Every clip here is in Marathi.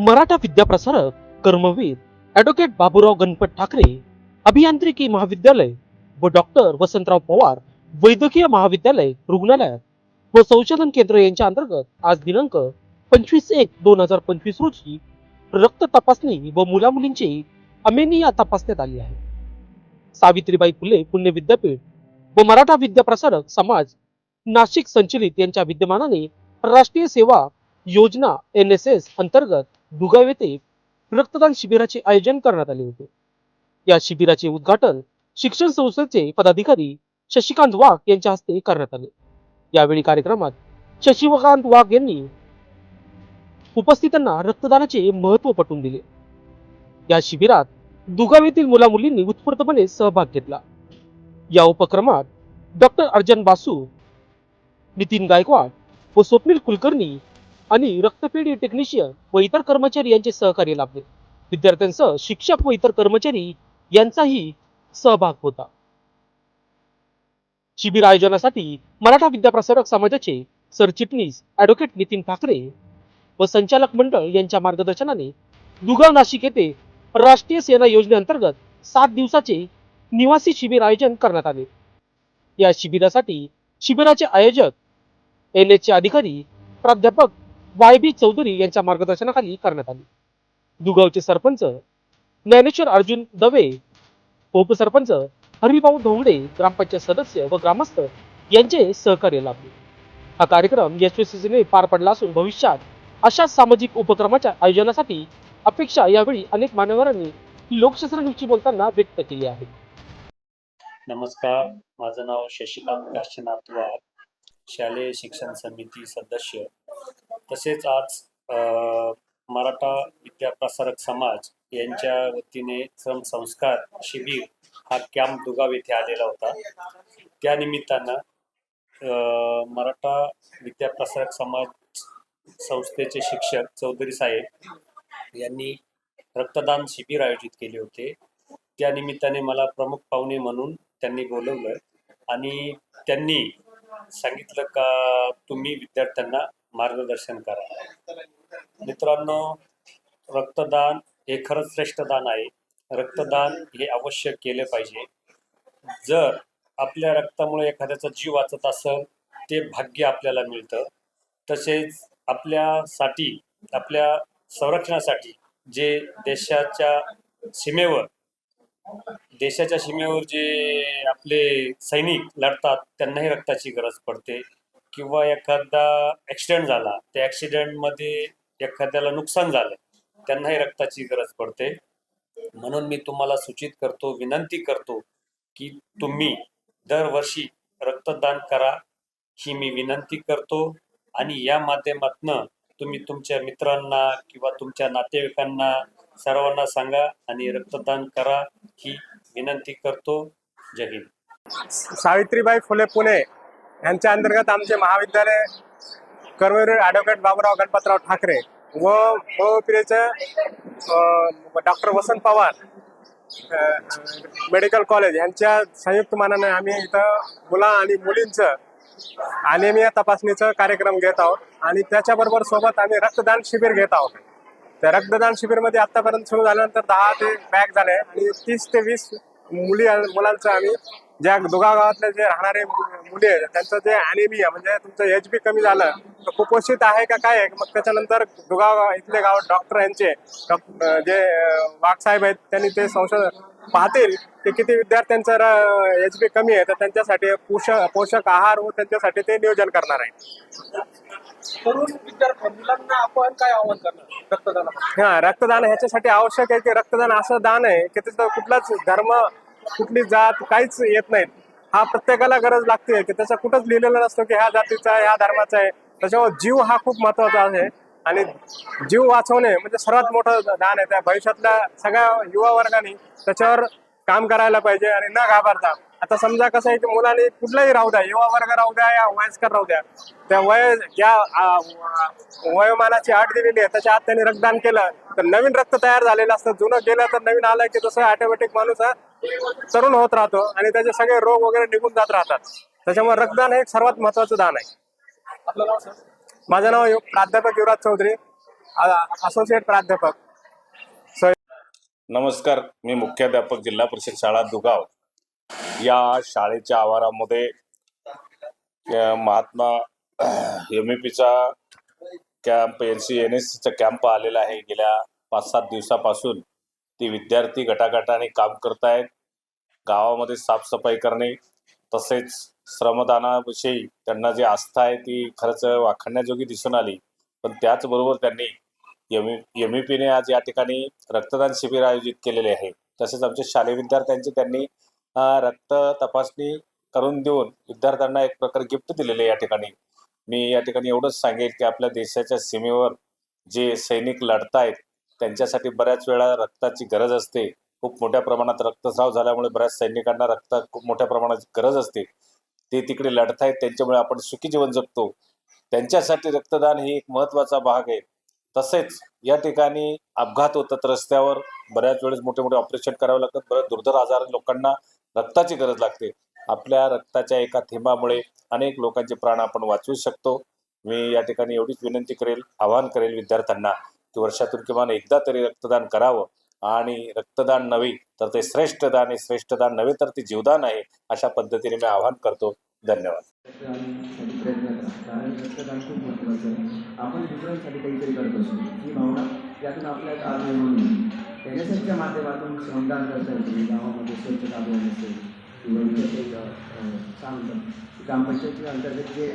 मराठा विद्याप्रसारक कर्मवीर ॲडव्होकेट बाबूराव गणपत ठाकरे अभियांत्रिकी महाविद्यालय व डॉक्टर वसंतराव पवार वैद्यकीय महाविद्यालय रुग्णालयात व संशोधन केंद्र यांच्या अंतर्गत आज दिनांक पंचवीस एक दोन हजार पंचवीस रोजी रक्त तपासणी व मुलामुलींची अमेनिया तपासण्यात आली आहे. सावित्रीबाई फुले पुणे विद्यापीठ व मराठा विद्याप्रसारक समाज नाशिक संचलित यांच्या विद्यमानाने राष्ट्रीय सेवा योजना एन एस एस अंतर्गत दुगाव येथे रक्तदान शिबिराचे आयोजन करण्यात आले होते. या शिबिराचे उद्घाटन शिक्षण संस्थेचे पदाधिकारी शशिकांत वाघ यांच्या हस्ते करण्यात आले. यावेळी कार्यक्रमात शशिकांत वाघ यांनी उपस्थितांना रक्तदानाचे महत्त्व पटवून दिले. या शिबिरात दुगाव येथील मुला मुलींनी उत्स्फूर्तपणे सहभाग घेतला. या उपक्रमात डॉक्टर अर्जन बासू नितीन गायकवाड व स्वप्नील कुलकर्णी आणि रक्तपेढी टेक्निशियन व इतर कर्मचारी यांचे सहकार्य लाभले. विद्यार्थ्यांसह शिक्षक व इतर कर्मचारी यांचाही सहभाग होता. शिबिर आयोजनासाठी मराठा विद्याप्रसारक समाजाचे सरचिटणीस ॲडव्होकेट नितीन ठाकरे व संचालक मंडळ यांच्या मार्गदर्शनाने दुगाव नाशिक येथे राष्ट्रीय सेना योजनेअंतर्गत सात दिवसाचे निवासी शिबिर आयोजन करण्यात आले. या शिबिरासाठी शिबिराचे आयोजक एन चे अधिकारी प्राध्यापक वाय बी चौधरी यांच्या मार्गदर्शनाखाली करण्यात आली. दुगावचे सरपंच ज्ञानेश्वर अर्जुन दवे उपसरपंच हरिभाऊ धोंगडे ग्रामपंचायत सदस्य व ग्रामस्थ यांचे सहकार्य लाभले. हा कार्यक्रम यशस्वीने पार पडला असून भविष्यात अशा सामाजिक उपक्रमाच्या आयोजनासाठी अपेक्षा यावेळी अनेक मान्यवरांनी लोकशास्त्राविषयी बोलताना व्यक्त केली आहे. नमस्कार. माझं नाव शशिकांत काशीनाथ शालेय शिक्षण समिती सदस्य. तसेच आज मराठा विद्याप्रसारक समाज यांच्या वतीने श्रमसंस्कार शिबिर हा कॅम्प दुगाव येथे आलेला होता. त्या निमित्तानं मराठा विद्याप्रसारक समाज संस्थेचे शिक्षक चौधरी साहेब यांनी रक्तदान शिबिर आयोजित केले होते. त्या निमित्ताने मला प्रमुख पाहुणे म्हणून त्यांनी बोलवलं आणि त्यांनी सांगितलं का तुम्ही विद्यार्थ्यांना मार्गदर्शन करा. मित्रांनो रक्तदान हे खरंच श्रेष्ठ दान आहे. रक्तदान हे अवश्य केले पाहिजे. जर आपल्या रक्तामुळे एखाद्याचा जीव वाचत असेल ते भाग्य आपल्याला मिळतं. तसेच आपल्यासाठी आपल्या संरक्षणासाठी जे देशाच्या सीमेवर देशाच्या सीमेवर जे आपले सैनिक लढतात त्यांनाही रक्ताची गरज पडते. किंवा एखादा ॲक्सिडेंट झाला त्या ॲक्सिडेंटमध्ये एखाद्याला नुकसान झालं त्यांनाही रक्ताची गरज पडते. म्हणून मी तुम्हाला सूचित करतो विनंती करतो की तुम्ही दरवर्षी रक्तदान करा ही मी विनंती करतो. आणि या माध्यमातनं तुम्ही तुमच्या मित्रांना किंवा तुमच्या नातेवाईकांना सर्वांना सांगा आणि रक्तदान करा ही विनंती करतो. जय हिंद. सावित्रीबाई फुले पुणे. यांच्या अंतर्गत आमचे महाविद्यालय कर्मवीर ॲडव्होकेट बाबूराव गणपतराव ठाकरे व पिढीचे doctor Vasant Pawar medical college यांच्या संयुक्त मानाने आम्ही इथं मुला आणि मुलींचं अनेमिया तपासणीचं कार्यक्रम घेत आहोत आणि त्याच्याबरोबर सोबत आम्ही रक्तदान शिबिर घेत आहोत. त्या रक्तदान शिबिरमध्ये आत्तापर्यंत सुरू झाल्यानंतर दहा ते बॅग झाले आणि तीस ते वीस मुली मुलांचं आम्ही ज्या दुगा गावातले जे राहणारे मुली त्यांचं जे अॅनिमिया म्हणजे तुमचं एच बी कमी झालं तर कुपोषित आहे का काय? मग त्याच्यानंतर दुगाव इथले गाव डॉक्टर यांचे जे अं, वाघ साहेब आहेत त्यांनी ते संशोधन पाहतील की किती विद्यार्थ्यांचं एच बी कमी आहे तर त्यांच्यासाठी पोषक पोषक आहार व त्यांच्यासाठी ते नियोजन करणार आहे. हा रक्तदान ह्याच्यासाठी आवश्यक आहे की रक्तदान असं दान आहे की तिथं कुठलाच धर्म कुठली जात काहीच येत नाहीत. हा प्रत्येकाला गरज लागते की त्याचा कुठंच लिहिलेलं नसतो की ह्या जातीचा आहे ह्या धर्माचा आहे. त्याच्यावर जीव हा खूप महत्त्वाचा आहे. आणि जीव वाचवणे म्हणजे सर्वात मोठं दान आहे. त्या भविष्यातल्या सगळ्या युवा वर्गाने त्याच्यावर काम करायला पाहिजे आणि न घाबरता. आता समजा कसं आहे की मुलांनी कुठलाही राहू द्या युवा वर्ग राहू द्या या वयस्कर राहू द्या. त्या वय ज्या वयोमानाची अट दिलेली आहे त्याच्या आत त्यांनी रक्तदान केलं तर नवीन रक्त तयार झालेलं असतं. जुनं गेलं तर नवीन आलं की तसं ऑटोमॅटिक माणूस हा तरुण होत राहतो आणि त्याचे सगळे रोग वगैरे निघून जात राहतात. त्याच्यामुळे रक्तदान हे एक सर्वात महत्वाचं दान आहे. आपलं नाव सांग माझं नाव प्राध्यापक युवराज चौधरी असोसिएट प्राध्यापक. नमस्कार मी मुख्याध्यापक जिल्हा परिषद शाळा दुगाव. या शाळेच्या आवारामध्ये महात्मा एम ए पीचा camp N C N S सीचा कॅम्प आलेला आहे. गेल्या पाच सात दिवसापासून ती विद्यार्थी गटागटाने काम करत आहेत गावामध्ये साफसफाई करणे तसेच श्रमदानाविषयी त्यांना जी आस्था आहे ती खरंच वाखाणण्याजोगी दिसून आली. पण त्याचबरोबर त्यांनी एम एम ई पीने आज या ठिकाणी रक्तदान शिबिर आयोजित केलेले आहे. तसेच आमच्या शालेय विद्यार्थ्यांची त्यांनी रक्त तपासणी करून देऊन विद्यार्थ्यांना एक प्रकारे गिफ्ट दिलेले या ठिकाणी. मी या ठिकाणी एवढंच सांगेल की आपल्या देशाच्या सीमेवर जे सैनिक लढतायत त्यांच्यासाठी बऱ्याच वेळा रक्ताची गरज असते. खूप मोठ्या प्रमाणात रक्तस्राव झाल्यामुळे बऱ्याच सैनिकांना रक्त खूप मोठ्या प्रमाणात गरज असते. ते तिकडे लढतायत त्यांच्यामुळे आपण सुखी जीवन जगतो. त्यांच्यासाठी रक्तदान ही एक महत्त्वाचा भाग आहे. तसेच या ठिकाणी अपघात होतात रस्त्यावर. बऱ्याच वेळेस मोठे मोठे ऑपरेशन करावे लागतात. बऱ्याच दुर्धर आजार लोकांना रक्ताची गरज लागते. आपल्या रक्ताच्या एका थेंबामुळे अनेक लोकांचे प्राण आपण वाचवू शकतो. मी या ठिकाणी एवढीच विनंती करेल आवाहन करेल विद्यार्थ्यांना की वर्षातून किमान एकदा तरी रक्तदान करावं. आणि रक्तदान नव्हे तर ते श्रेष्ठ दान आहे. श्रेष्ठ दान नव्हे तर ते जीवदान आहे अशा पद्धतीने मी आवाहन करतो. धन्यवाद. रक्तदानासाठी प्रयत्न कारण रक्तदान खूप महत्त्वाचं आहे आपण काहीतरी करत असतो ही भावना माध्यमातून श्रमदान करता येते गावामध्ये स्वच्छता अभियान असेल किंवा इतर ग्रामपंचायतीच्या अंतर्गत जे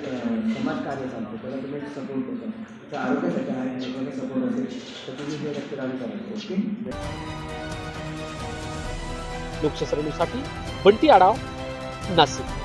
समाजकार्य चालतं त्याला तुम्ही सपोर्ट होता तर आरोग्यासाठी आहे सपोर्ट असेल तर तुम्ही हे रक्तदान करा ओके लोकशास्त्रणीसाठी बंटी आढाव नाशिक.